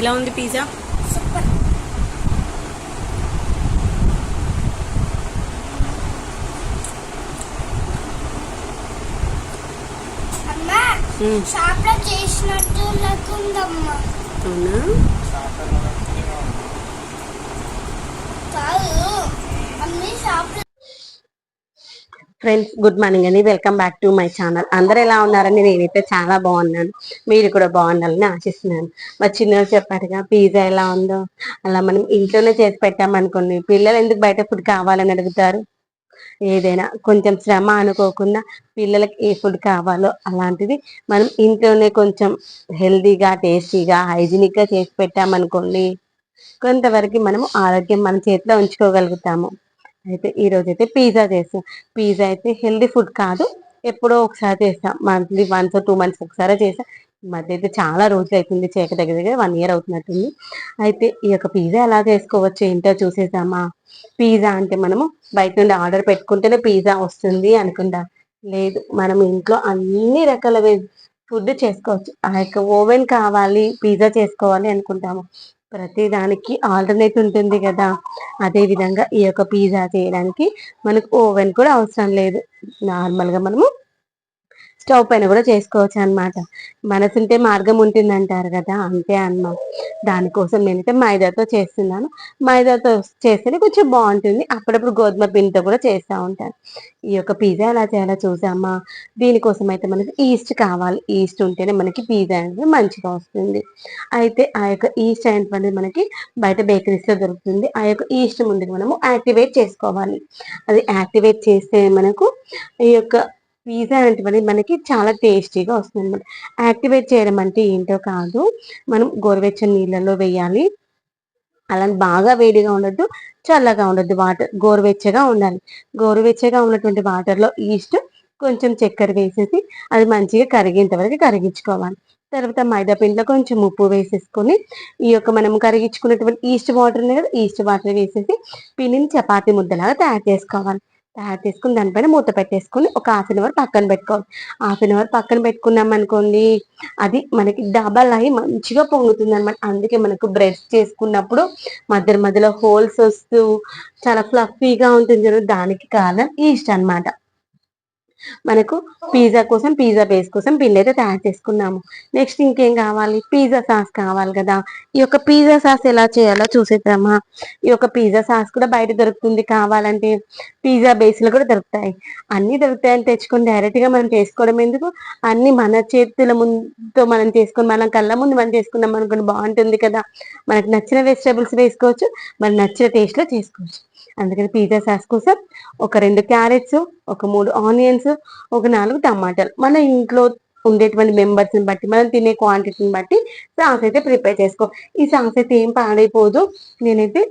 ఎలా ఉంది pizza. Super. చేసినట్టు లేకుందమ్మా అవునా? కాదు అన్ని ఫ్రెండ్స్ గుడ్ మార్నింగ్ అండి. Welcome back to my channel అందరు ఎలా ఉన్నారని నేనైతే చాలా బాగున్నాను. మీరు కూడా బాగుండాలని ఆశిస్తున్నాను. మా చిన్నలు చెప్పారుగా పిజ్జా ఎలా ఉందో అలా మనం ఇంట్లోనే చేసి పెట్టామనుకోండి పిల్లలు ఎందుకు బయట ఫుడ్ కావాలని అడుగుతారు? ఏదైనా కొంచెం శ్రమ అనుకోకుండా పిల్లలకి ఏ ఫుడ్ కావాలో అలాంటిది మనం ఇంట్లోనే కొంచెం హెల్దీగా టేస్టీగా హైజీనిక్గా చేసి పెట్టామనుకోండి కొంతవరకు మనము ఆరోగ్యం మన చేతిలో ఉంచుకోగలుగుతాము. అయితే ఈరోజు అయితే పిజ్జా చేస్తాం పిజ్జా అయితే హెల్దీ ఫుడ్ కాదు ఎప్పుడో ఒకసారి చేస్తాం మంత్లీ వన్స్ టూ మంత్స్ ఒకసారి చేస్తాం మధ్య అయితే చాలా రోజులు అవుతుంది చేక దగ్గర దగ్గర వన్ ఇయర్ అవుతున్నట్టుంది. అయితే ఈ యొక్క పిజ్జా ఎలా చేసుకోవచ్చు ఏంటో చూసేసామా పిజ్జా అంటే మనము బయట నుండి ఆర్డర్ పెట్టుకుంటేనే పిజ్జా వస్తుంది అనుకుంటా. లేదు మనం ఇంట్లో అన్ని రకాల ఫుడ్ చేసుకోవచ్చు. ఆ యొక్క ఓవెన్ కావాలి పిజ్జా చేసుకోవాలి అనుకుంటాము. ప్రతి దానికి ఆల్టర్నేట్ ఉంటుంది కదా. అదే విధంగా ఈ యొక్క పిజ్జా చేయడానికి మనకు ఓవెన్ కూడా అవసరం లేదు. నార్మల్గా మనము స్టవ్ పైన కూడా చేసుకోవచ్చు అన్నమాట. మనసుంటే మార్గం ఉంటుంది అంటారు కదా అంతే అన్నమాట దానికోసం నేనైతే మైదాతో చేస్తున్నాను. మైదాతో చేస్తేనే కొంచెం బాగుంటుంది. అప్పుడప్పుడు గోధుమ పిండితో కూడా చేస్తూ ఉంటాను. ఈ యొక్క పిజ్జా ఎలా చేయాలో చూసామా? దీనికోసం అయితే మనకి ఈస్ట్ కావాలి. ఈస్ట్ ఉంటేనే మనకి పిజ్జా అనేది మంచిగా వస్తుంది. అయితే ఆ యొక్క ఈస్ట్ అనేటువంటిది మనకి బయట బేకరీస్లో దొరుకుతుంది. ఆ యొక్క ఈస్ట్ ముందుకు మనము యాక్టివేట్ చేసుకోవాలి. అది యాక్టివేట్ చేస్తే మనకు ఈ యొక్క పిజ్జా అనేటువంటిది మనకి చాలా టేస్టీగా వస్తుంది అనమాట యాక్టివేట్ చేయడం అంటే ఏంటో కాదు. మనం గోరువెచ్చని నీళ్ళలో వేయాలి. అలా బాగా వేడిగా ఉండద్దు చల్లగా ఉండద్దు వాటర్ గోరువెచ్చగా ఉండాలి. గోరువెచ్చగా ఉన్నటువంటి వాటర్లో ఈస్ట్ కొంచెం చక్కెర వేసేసి అది మంచిగా కరిగేంత వరకు కరిగించుకోవాలి. తర్వాత మైదా పిండిలో కొంచెం ఉప్పు వేసేసుకొని ఈ యొక్క మనం కరిగించుకున్నటువంటి ఈస్ట్ వాటర్ ఉంది కదా ఈస్ట్ వాటర్ వేసేసి పిండిని చపాతీ ముద్దలాగా తయారు చేసుకోవాలి. తయారు చేసుకుని దానిపైన మూత పెట్టేసుకొని ఒక హాఫ్ అన్ అవర్ పక్కన పెట్టుకోవాలి. హాఫ్ అన్ అవర్ పక్కన పెట్టుకున్నాం అనుకోండి అది మనకి డబల్ అయి మంచిగా పొంగుతుంది అనమాట అందుకే మనకు బ్రెడ్ చేసుకున్నప్పుడు మధ్య మధ్యలో హోల్స్ వస్తూ చాలా ఫ్లఫీగా ఉంటుంది దానికి కారణం ఈస్ట్ అన్నమాట. మనకు పిజ్జా కోసం పిజ్జా బేస్ కోసం పిండి అయితే తయారు చేసుకున్నాము. నెక్స్ట్ ఇంకేం కావాలి? పిజ్జా సాస్ కావాలి కదా. ఈ యొక్క పిజ్జా సాస్ ఎలా చేయాలో చూసేద్దామా? ఈ యొక్క పిజ్జా సాస్ కూడా బయట దొరుకుతుంది కావాలంటే. పిజ్జా బేస్లు కూడా దొరుకుతాయి. అన్ని దొరుకుతాయని తెచ్చుకొని డైరెక్ట్గా మనం చేసుకోవడం ఎందుకు? అన్ని మన చేతుల ముందుతో మనం చేసుకొని మనం కళ్ళ ముందు మనం చేసుకున్నాం అనుకుని బాగుంటుంది కదా. మనకు నచ్చిన వెజిటేబుల్స్ వేసుకోవచ్చు మనకు నచ్చిన టేస్ట్లో చేసుకోవచ్చు. అందుకని పిజ్జా సాస్ కోసం ఒక రెండు క్యారెట్స్ ఒక మూడు ఆనియన్స్ ఒక నాలుగు టమాటాలు. మన ఇంట్లో ఉండేటువంటి మెంబర్స్ని బట్టి మనం తినే క్వాంటిటీని బట్టి సాస్ అయితే ప్రిపేర్ చేసుకో. ఈ సాస్ అయితే ఏం పాడైపోదు. నేనైతే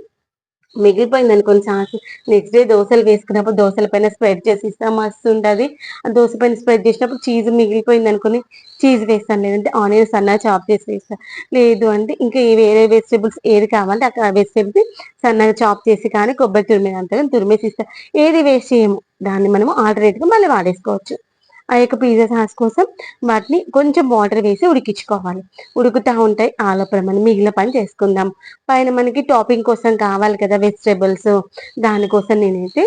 మిగిలిపోయింది అనుకోండి సాస్ నెక్స్ట్ డే దోశలు వేసుకున్నప్పుడు దోశల పైన స్ప్రెడ్ చేసి ఇస్తాం మస్తు ఉంటుంది ఆ దోశ పైన స్ప్రెడ్ చేసినప్పుడు చీజ్ మిగిలిపోయింది అనుకుని చీజ్ వేస్తాను లేదంటే ఆనియన్స్ సన్నగా చాప్ చేసి వేస్తాను లేదు అంటే ఇంకా వేరే వెజిటేబుల్స్ ఏది కావాలంటే అక్కడ వెజిటేబుల్స్ సన్నగా చాప్ చేసి కానీ కొబ్బరి తురిమేది అంతగా తురిమేసి ఇస్తాను ఏది వేస్ట్ చేయము. దాన్ని మనము ఆల్టర్నేట్గా మళ్ళీ వాడేసుకోవచ్చు. ఆ యొక్క పిజ్జా సాస్ కోసం వాటిని కొంచెం వాటర్ వేసి ఉడికించుకోవాలి. ఉడుకుతా ఉంటాయి ఆ లోపల మనం మిగిలిన పని చేసుకుందాం. పైన మనకి టాపింగ్ కోసం కావాలి కదా వెజిటేబుల్స్ దానికోసం నేనైతే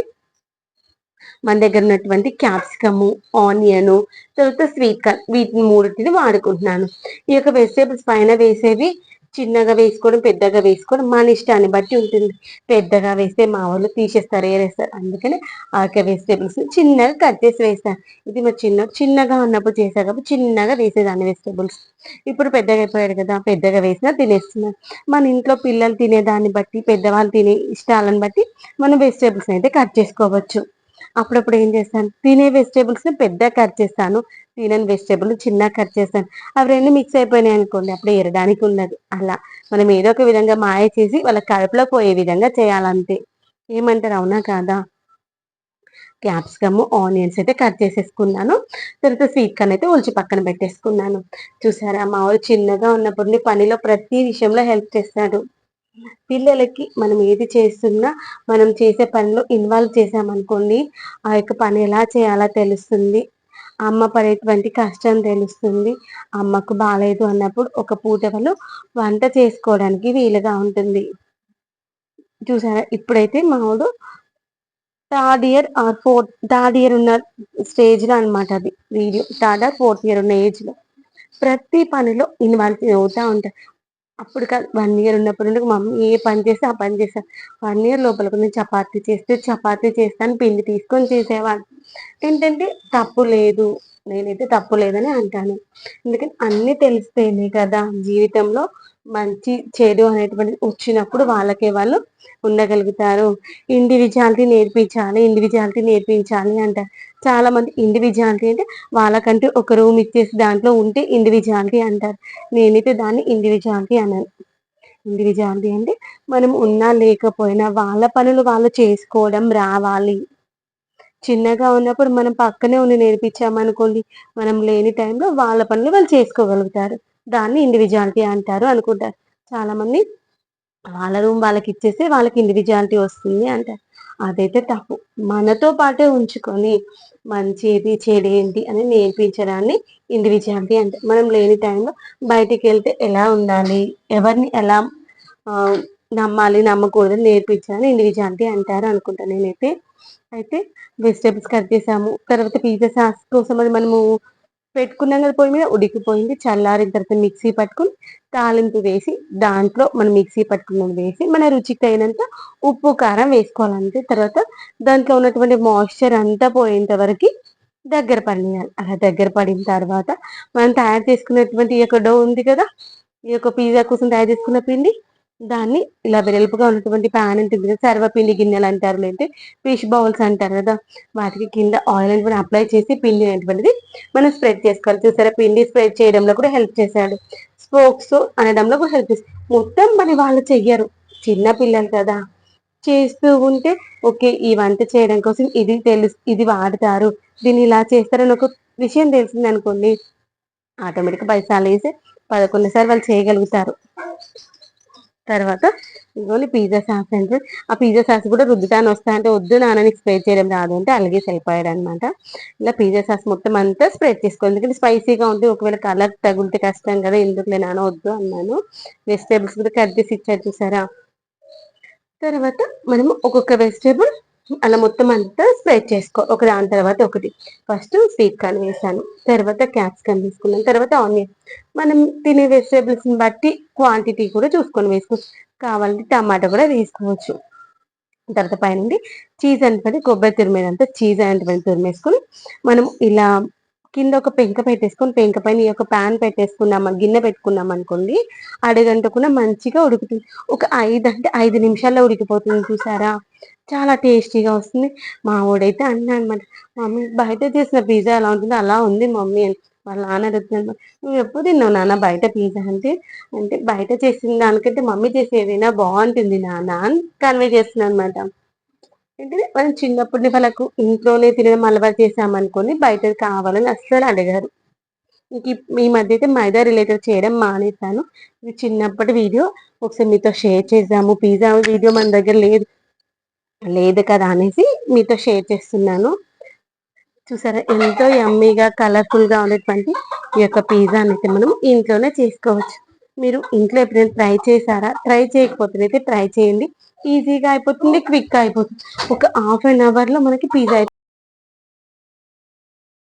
మన దగ్గర ఉన్నటువంటి క్యాప్సికము ఆనియను తర్వాత స్వీట్ కార్న్ వీటిని మూడింటిని వాడుకుంటున్నాను. ఈ యొక్క వెజిటేబుల్స్ పైన వేసేవి చిన్నగా వేసుకోవడం పెద్దగా వేసుకోవడం మన ఇష్టాన్ని బట్టి ఉంటుంది. పెద్దగా వేస్తే మా వాళ్ళు తీసేస్తారు ఏరేస్తారు. అందుకని ఆక వెజిటేబుల్స్ చిన్నగా కట్ చేసి వేస్తారు. ఇది మా చిన్న చిన్నగా ఉన్నప్పుడు చేసా కాబట్టి చిన్నగా వేసేదాన్ని వెజిటేబుల్స్ ఇప్పుడు పెద్దగా అయిపోయాడు కదా పెద్దగా వేసినా తినేస్తున్నారు. మన ఇంట్లో పిల్లలు తినేదాన్ని బట్టి పెద్దవాళ్ళు తినే ఇష్టాలను బట్టి మనం వెజిటేబుల్స్ అయితే కట్ చేసుకోవచ్చు. అప్పుడప్పుడు ఏం చేస్తాను? తినే వెజిటేబుల్స్ పెద్ద కట్ చేస్తాను. తినని వెజిటేబుల్ చిన్న కట్ చేస్తాను. అవి రెండు మిక్స్ అయిపోయినాయి అనుకోండి అప్పుడు ఎరడానికి ఉండదు. అలా మనం ఏదో ఒక విధంగా మాయ చేసి వాళ్ళ కడుపులో పోయే విధంగా చేయాలంతే. ఏమంటారు? అవునా కాదా? క్యాప్సికమ్ ఆనియన్స్ అయితే కట్ చేసేసుకున్నాను. తర్వాత స్వీట్ కార్న్ అయితే ఒలిచి పక్కన పెట్టేసుకున్నాను. చూసారా? మా వాళ్ళు చిన్నగా ఉన్నప్పుడు పనిలో ప్రతి విషయంలో హెల్ప్ చేస్తాడు. పిల్లలకి మనం ఏది చేస్తున్నా మనం చేసే పనిలో ఇన్వాల్వ్ చేసామనుకోండి ఆ యొక్క పని ఎలా చేయాలో తెలుస్తుంది. అమ్మ పడేటువంటి కష్టం తెలుస్తుంది. అమ్మకు బాగాలేదు అన్నప్పుడు ఒక పూట వాళ్ళు వంట చేసుకోవడానికి వీలుగా ఉంటుంది. చూసారా? ఇప్పుడైతే మావుడు third year or fourth third year ఉన్న స్టేజ్లో అనమాట అది video. Third or fourth year ఉన్న ఏజ్లో. ప్రతి పనిలో ఇన్వాల్వ్ అవుతా ఉంటారు. అప్పుడు కాదు వన్ ఇయర్ ఉన్నప్పుడు నుండి మమ్మీ ఏ పని చేస్తే ఆ పని చేస్తా. వన్ ఇయర్ లోపల నేను చపాతీ చేస్తే చపాతీ చేస్తాను పిండి తీసుకొని చేసేవాడు ఏంటంటే తప్పు లేదు నేనైతే తప్పు లేదని అంటాను. ఎందుకంటే అన్ని తెలిస్తేనే కదా జీవితంలో మంచి చెడు అనేటువంటి వచ్చినప్పుడు వాళ్ళకే వాళ్ళు ఉండగలుగుతారు. ఇండివిజువాలిటీ నేర్పించాలి ఇండివిజువాలిటీ నేర్పించాలి అంటారు. చాలా మంది ఇండివిజువాలిటీ అంటే వాళ్ళకంటే ఒక రూమ్ ఇచ్చేసి దాంట్లో ఉంటే ఇండివిజువాలిటీ అంటారు. నేనైతే దాన్ని ఇండివిజువాలిటీ అన్నాను ఇండివిజువాలిటీ అంటే మనం ఉన్నా లేకపోయినా వాళ్ళ పనులు వాళ్ళు చేసుకోవడం రావాలి. చిన్నగా ఉన్నప్పుడు మనం పక్కనే ఉండి నేర్పించామనుకోండి మనం లేని టైంలో వాళ్ళ పనులు వాళ్ళు చేసుకోగలుగుతారు. దాన్ని ఇండివిజువాలిటీ అంటారు అనుకుంటారు చాలా మంది వాళ్ళ రూమ్ వాళ్ళకి ఇచ్చేస్తే వాళ్ళకి ఇండివిజువాలిటీ వస్తుంది అంటారు. అదైతే తప్పు. మనతో పాటే ఉంచుకొని మంచి ఏది చెడు ఏంటి అని నేర్పించడాన్ని ఇండివిజువాలిటీ అంటే. మనం లేని టైంలో బయటికి వెళ్తే ఎలా ఉండాలి? ఎవరిని ఎలా నమ్మాలి నమ్మకూడదు నేర్పించాలని ఇండివిజువాలిటీ అంటారు అనుకుంటా నేనైతే. అయితే వెజిటేబుల్స్ కట్ చేసాము. తర్వాత పిజ్జా సాస్ కోసం అది మనము పెట్టుకున్నాం కదా పొయ్యి మీద ఉడికిపోయింది. చల్లారిన తర్వాత మిక్సీ పట్టుకుని తాలింపు వేసి దాంట్లో మనం మిక్సీ పట్టుకున్నది వేసి మన రుచికి తగినంత ఉప్పు కారం వేసుకోవాలంటే తర్వాత దాంట్లో ఉన్నటువంటి మాయిశ్చర్ అంతా పోయేంత వరకు దగ్గర పడియాలి అలా దగ్గర పడిన తర్వాత మనం తయారు చేసుకున్నటువంటి ఈ యొక్క డో ఉంది కదా ఈ యొక్క పిజ్జా కోసం తయారు చేసుకున్న పిండి దాన్ని ఇలా వెలుపుగా ఉన్నటువంటి ప్యాన్ ఉంటుంది కదా సర్వపిండి గిన్నెలు అంటారు లేదంటే ఫిష్ బౌల్స్ అంటారు కదా. వాటికి కింద ఆయిల్ అనేటువంటి అప్లై చేసి పిండి అనేటువంటిది మనం స్ప్రెడ్ చేసుకోవాలి. చూసారా? పిండి స్ప్రెడ్ చేయడంలో కూడా హెల్ప్ చేశాడు. స్పోక్స్ అనడంలో కూడా హెల్ప్ చేస్తాడు మొత్తం పని వాళ్ళు చెయ్యరు. చిన్న పిల్లలు కదా. చేస్తూ ఉంటే ఓకే ఈ వంట చేయడం కోసం ఇది తెలుసు ఇది వాడతారు దీన్ని ఇలా చేస్తారని ఒక విషయం తెలిసింది అనుకోండి. ఆటోమేటిక్గా పైసాలు వేసి పదకొండు వాళ్ళు చేయగలుగుతారు. తర్వాత ఇదిగోని పిజ్జా సాస్ అంటే ఆ పిజ్జా సాస్ కూడా రుద్దుతాను వస్తా అంటే వద్దు నాన్నని స్ప్రెడ్ చేయడం రాదు అంటే అలాగే వెళ్ళిపోయాడు అనమాట ఇలా పిజ్జా సాస్ మొత్తం అంతా స్ప్రెడ్ చేసుకోండి ఎందుకంటే స్పైసీగా ఉంది ఒకవేళ కలర్ తగిలితే కష్టం కదా ఎందుకులే నాన్న వద్దు అన్నాను. వెజిటేబుల్స్ కూడా కట్ చేసి ఇచ్చారు చూసారా? తర్వాత మనము ఒక్కొక్క వెజిటేబుల్ అలా మొత్తం అంతా స్ప్రెడ్ చేసుకో. ఒక దాని తర్వాత ఒకటి. ఫస్ట్ స్వీట్ కార్న్ వేసాను. తర్వాత క్యాప్సికమ్ తీసుకున్నాను. తర్వాత ఆనియన్ మనం తినే వెజిటేబుల్స్ని బట్టి క్వాంటిటీ కూడా చూసుకొని వేసుకోవచ్చు కావాలంటే టమాటా కూడా వేసుకోవచ్చు. తర్వాత పైన చీజ్ అంటే కొబ్బరి తురిమేదంతా చీజ్ అనేటువంటి తురిమేసుకుని మనం ఇలా కింద ఒక పెంక పెట్టేసుకొని పెంక పైన ఈ యొక్క ప్యాన్ పెట్టేసుకున్నాం గిన్నె పెట్టుకున్నాం అనుకోండి అడగంటకుండా మంచిగా ఉడుకుతుంది. ఒక ఐదు అంటే ఐదు నిమిషాల్లో ఉడికిపోతుంది చూసారా? చాలా టేస్టీగా వస్తుంది. మా ఊడైతే అన్నా అనమాట మమ్మీ బయట చేసిన పిజ్జా ఎలా ఉంటుందో అలా ఉంది మమ్మీ అని. వాళ్ళ నాన్న అడుగుతున్నాను నువ్వు ఎప్పుడు తిన్నావు నాన్న బయట పిజ్జా? అంటే అంటే బయట చేసిన దానికంటే మమ్మీ చేసేదైనా బాగుంటుంది నాన్న అని కన్వే చేస్తున్నాను అనమాట ఏంటంటే మనం చిన్నప్పటి వాళ్ళకు ఇంట్లోనే తినడం అలవాటు చేసామనుకోని బయట కావాలని అస్సలు అడిగారు. ఇంక ఈ మధ్య అయితే మైదా రిలేటెడ్ చేయడం మానేశాను. ఇది చిన్నప్పటి వీడియో. ఒకసారి మీతో షేర్ చేసాము పిజ్జా వీడియో మన దగ్గర లేదు. లేదు కదా అనేసి మీతో షేర్ చేస్తున్నాను. చూసారా ఎంతో యమ్మీగా కలర్ఫుల్గా ఉండేటువంటి ఈ యొక్క పిజ్జా అయితే మనం ఇంట్లోనే చేసుకోవచ్చు. మీరు ఇంట్లో ఎప్పుడైనా ట్రై చేశారా? ట్రై చేయకపోతేనైతే ట్రై చేయండి. ఈజీగా అయిపోతుంది క్విక్ అయిపోతుంది. ఒక హాఫ్ అన్ అవర్లో మనకి పిజ్జా